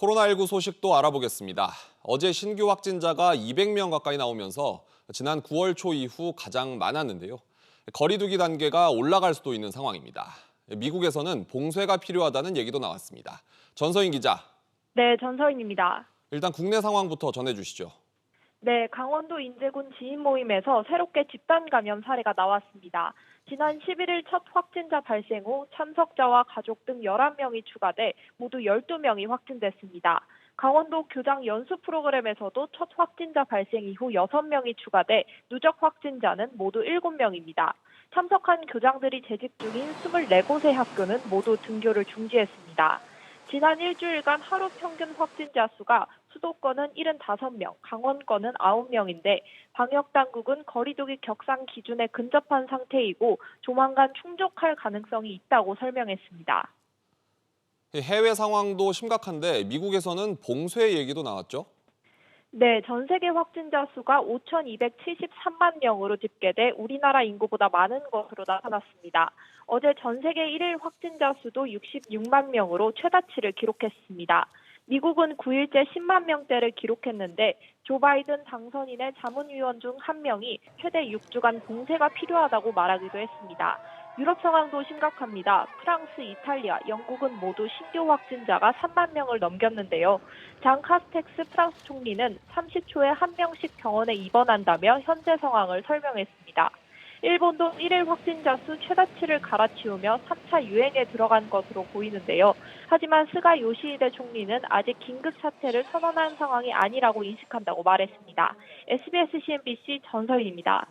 코로나19 소식도 알아보겠습니다. 어제 신규 확진자가 200명 가까이 나오면서 지난 9월 초 이후 가장 많았는데요. 거리두기 단계가 올라갈 수도 있는 상황입니다. 미국에서는 봉쇄가 필요하다는 얘기도 나왔습니다. 전서인 기자, 네, 전서인입니다. 일단 국내 상황부터 전해주시죠. 네, 강원도 인제군 지인 모임에서 새롭게 집단 감염 사례가 나왔습니다. 지난 11일 첫 확진자 발생 후 참석자와 가족 등 11명이 추가돼 모두 12명이 확진됐습니다. 강원도 교장 연수 프로그램에서도 첫 확진자 발생 이후 6명이 추가돼 누적 확진자는 모두 7명입니다. 참석한 교장들이 재직 중인 24곳의 학교는 모두 등교를 중지했습니다. 지난 일주일간 하루 평균 확진자 수가 수도권은 75명, 강원권은 9명인데 방역 당국은 거리두기 격상 기준에 근접한 상태이고 조만간 충족할 가능성이 있다고 설명했습니다. 해외 상황도 심각한데 미국에서는 봉쇄 얘기도 나왔죠. 네, 전 세계 확진자 수가 5,273만 명으로 집계돼 우리나라 인구보다 많은 것으로 나타났습니다. 어제 전 세계 1일 확진자 수도 66만 명으로 최다치를 기록했습니다. 미국은 9일째 10만 명대를 기록했는데 조 바이든 당선인의 자문위원 중 한 명이 최대 6주간 봉쇄가 필요하다고 말하기도 했습니다. 유럽 상황도 심각합니다. 프랑스, 이탈리아, 영국은 모두 신규 확진자가 3만 명을 넘겼는데요. 장 카스텍스 프랑스 총리는 30초에 한 명씩 병원에 입원한다며 현재 상황을 설명했습니다. 일본도 1일 확진자 수 최다치를 갈아치우며 3차 유행에 들어간 것으로 보이는데요. 하지만 스가 요시히데 총리는 아직 긴급 사태를 선언한 상황이 아니라고 인식한다고 말했습니다. SBS CNBC 전서인입니다.